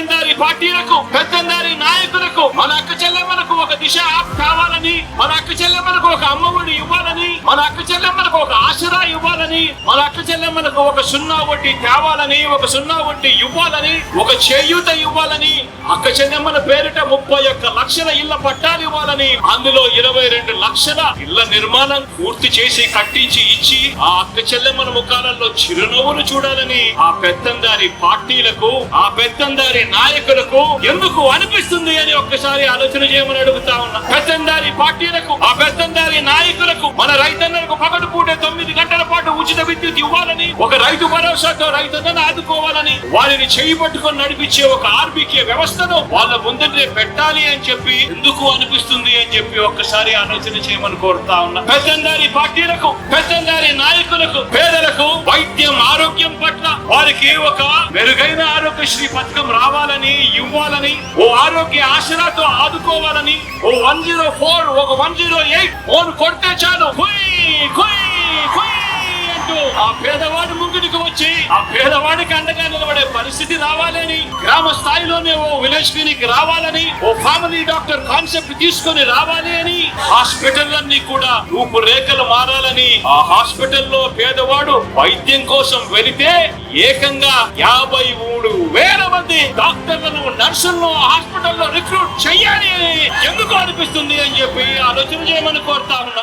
పెత్తందారి పార్టీలకు పెత్తందారి నాయకులకు మన అక్క చెల్లెమ్మలకు ఒక దిశ కావాలని మన అక్క చెల్లెమ్మలకు ఒక అమ్మఒడి ఇవ్వాలని మన అక్క చెల్లెమ్మలకు ఒక ఆసరా ఇవ్వాలని మన అక్క చెల్లెమ్మలకు ఒక సున్నా వడ్డీ తేవాలని ఒక సున్నా వడ్డీ ఇవ్వాలని ఒక చేయూత ఇవ్వాలని అక్క చెల్లెమ్మల పేరిట ముప్పై ఒక్క లక్షల ఇళ్ళ పట్టాలు ఇవ్వాలని అందులో ఇరవై రెండు లక్షల ఇళ్ళ నిర్మాణం పూర్తి చేసి కట్టించి ఇచ్చి ఆ అక్క చెల్లెమ్మల ముఖాలలో చిరునవ్వులు చూడాలని ఆ పెత్తందారి పార్టీలకు ఆ పెత్తందారి నాయకులకు ఎందుకు అనిపిస్తుంది అని ఒక్కసారి ఆలోచన చేయమని అడుగుతా ఉన్నా. పెత్తందారి ఎమ్మెల్యేలకు ఆ పెత్తందారి నాయకులకు మన రైతన్నలకు పగటి పూటే తొమ్మిది గంటల పాటు ఉచిత విద్యుత్ ఇవ్వాలని ఒక రైతు భరోసాతో రైతులను ఆదుకోవాలని వారిని చేయి పట్టుకొని నడిపించే ఒక ఆర్బీకే వ్యవస్థను వాళ్ళ ముందరే పెట్టాలి అని చెప్పి ఎందుకు అనిపిస్తుంది అని చెప్పి ఒక్కసారి ఆలోచన చేయమని కోరుతా ఉన్నా. పెత్తందారి పార్టీలకు పెత్తందారి నాయకులకు పేదలకు వైద్యం ఆరోగ్యం పట్ల వారికి ఒక మెరుగైన ఆరోగ్యశ్రీ పథకం రావాలని ఇవ్వాలని ఓ ఆరోగ్య ఆశలతో ఆదుకోవాలని ఓ వన్ జీరో ఫోర్ ఒక వన్ జీరో ఎయిట్ ఫోన్ కొడితే చాలు. అంటూ ఆ పేదవాడి ముంగిడికి వచ్చి ఆ పేదవాడికి అండగా నిలబడే పరిస్థితి రావాలని గ్రామ స్థాయిలోనే ఓ విలేజ్ క్లినిక్ రావాలని ఓ ఫ్యామిలీ డాక్టర్ కాన్సెప్ట్ తీసుకొని రావాలి అని హాస్పిటల్లన్నీ కూడా రూపురేఖలు మారాలని ఆ హాస్పిటల్లో పేదవాడు వైద్యం కోసం వెళితే ఏకంగా యాభై మూడు వేల మంది డాక్టర్లను నర్సులను హాస్పిటల్లో రిక్రూట్ చెయ్యాలి. ఎందుకు అనిపిస్తుంది అని చెప్పి ఆలోచన చేయమని కోరుతా ఉన్నా.